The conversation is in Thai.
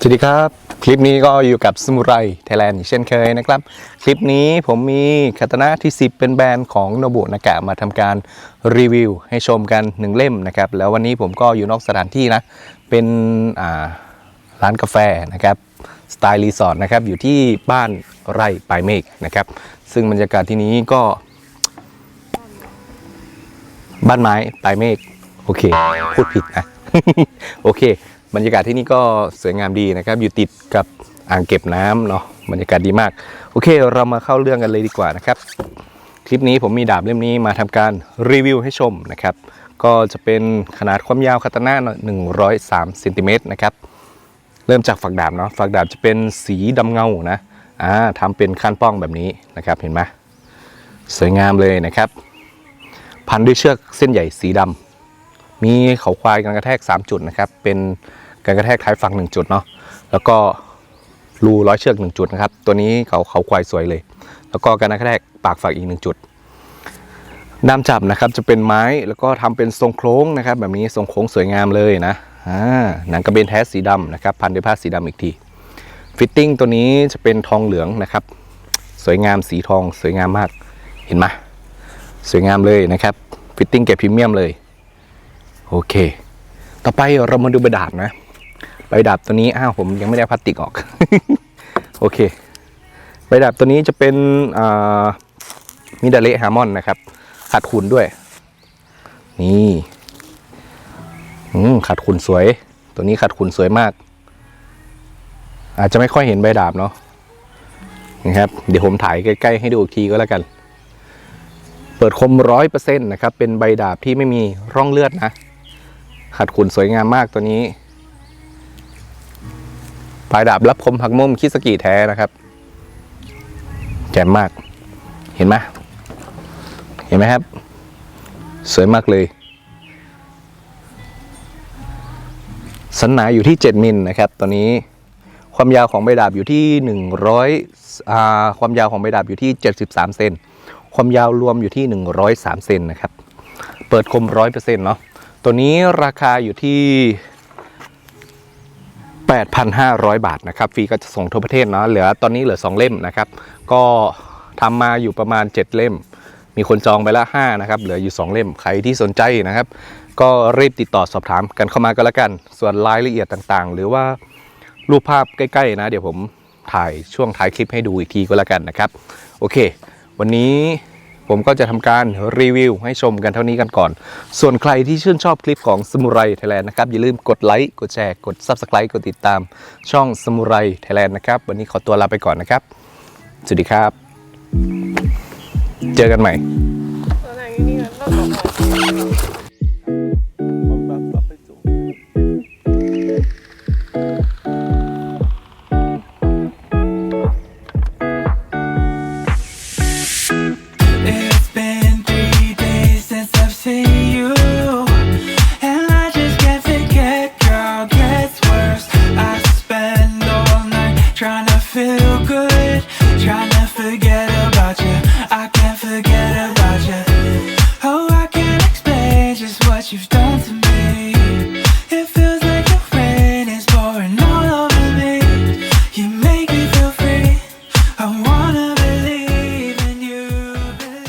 สวัสดีครับ คลิปนี้ก็อยู่กับสมุไรไทยแลนด์เช่นเคยนะครับ คลิปนี้ผมมีคาตานะที่ 10 เป็นแบรนด์ของโนบุนากะมาทำการรีวิว ให้ชมกัน 1 เล่มนะครับ แล้ววันนี้ผมก็อยู่นอกสถานที่นะ เป็นร้านกาแฟนะครับสไตล์รีสอร์ทนะครับ อยู่ที่บ้านไร่ปลายเมฆนะครับ ซึ่งบรรยากาศที่นี้ก็ บ้านไม้ปลายเมฆโอเค พูดผิดนะโอเค บรรยากาศที่นี่ก็สวยงามดีนะครับ อยู่ติดกับอ่างเก็บน้ำเนาะบรรยากาศดีมาก โอเค เรามาเข้าเรื่องกันเลยดีกว่านะครับ คลิปนี้ผมมีดาบเล่มนี้มาทำการรีวิวให้ชมนะครับ ก็จะเป็นขนาดความยาวคาตาน่า103เซนติเมตรนะครับเริ่มจากฝักดาบเนาะฝักดาบจะเป็นสีดำเงานะอ่าทำเป็นคันป้องแบบนี้นะครับเห็นไหมสวยงามเลยนะครับ พันด้วยเชือกเส้นใหญ่สีดำ มีเขาควายการกระแทก 3 จุดนะครับ เป็นการกระแทกท้ายฝั่ง1จุดเนาะ แล้วก็รูร้อยเชือก 1 จุดนะครับ ตัวนี้เขาเขาควายสวยเลย แล้วก็การกระแทกปากฝักอีก 1 จุดด้ามจับนะครับจะเป็นไม้แล้วก็ทำเป็นทรงโค้งนะครับ แบบนี้ทรงโค้งสวยงามเลยนะอ่าหนังกระเบนแท้สีดำนะครับ พันด้วยผ้าสีดำอีกที ฟิตติ้งตัวนี้จะเป็นทองเหลืองนะครับ สวยงามสีทองสวยงามมากเห็นไหมสวยงามเลยนะครับ ฟิตติ้งเก็บพรีเมียมเลย โอเค ต่อไปเรามาดูใบดาบนะใบดาบตัวนี้อ้าวผมยังไม่ได้พลาสติกออก โอเคใบดาบตัวนี้จะเป็นมิดาเละฮาร์มอนนะครับขัดขุนด้วย นี่ขัดขุนสวย ตัวนี้ขัดขุนสวยมาก อาจจะไม่ค่อยเห็นใบดาบเนาะนะครับ เดี๋ยวผมถ่ายใกล้ ๆ ให้ดูอีกทีก็แล้วกัน เปิดคมร้อยเปอร์เซ็นต์นะครับ เป็นใบดาบที่ไม่มีร่องเลือดนะ ขัดขุนสวยงามมากตัวนี้ ปลายดาบรับคมหักมุมคิสกิแท้นะครับแจ่มมาก เห็นไหมเห็นไหมครับ สวยมากเลยสันหนาอยู่ที่ 7 มิลนะครับตัวนี้ความยาวของใบดาบอยู่ที่ 100อ่าความยาวของใบดาบอยู่ที่ 73 เซนความยาวรวมอยู่ที่ 103 เซนนะครับ เปิดคม 100%เนาะ ตัวนี้ราคาอยู่ที่ 8,500 บาทนะครับฟรีก็จะส่งทั่วประเทศเนาะเหลือตอนนี้เหลือ 2 เล่มนะครับ ก็ทำมาอยู่ประมาณ 7 เล่ม มีคนจองไปละ5นะครับเหลืออยู่ 2 เล่มใครที่สนใจนะครับ ก็รีบติดต่อสอบถามกันเข้ามาก็แล้วกัน ส่วนรายละเอียดต่างๆ หรือว่ารูปภาพใกล้ๆนะ เดี๋ยวผมถ่ายช่วงท้ายคลิปให้ดูอีกทีก็แล้วกันนะครับ โอเค วันนี้ ผมก็จะทำการรีวิวให้ชมกันเท่านี้กันก่อน ส่วนใครที่ชื่นชอบคลิปของสมุไรไทยแลนด์นะครับ อย่าลืมกดไลค์ กดแชร์ กด Subscribe กดติดตามช่องสมุไรไทยแลนด์นะครับ วันนี้ขอตัวลาไปก่อนนะครับ สวัสดีครับ เจอกันใหม่ forget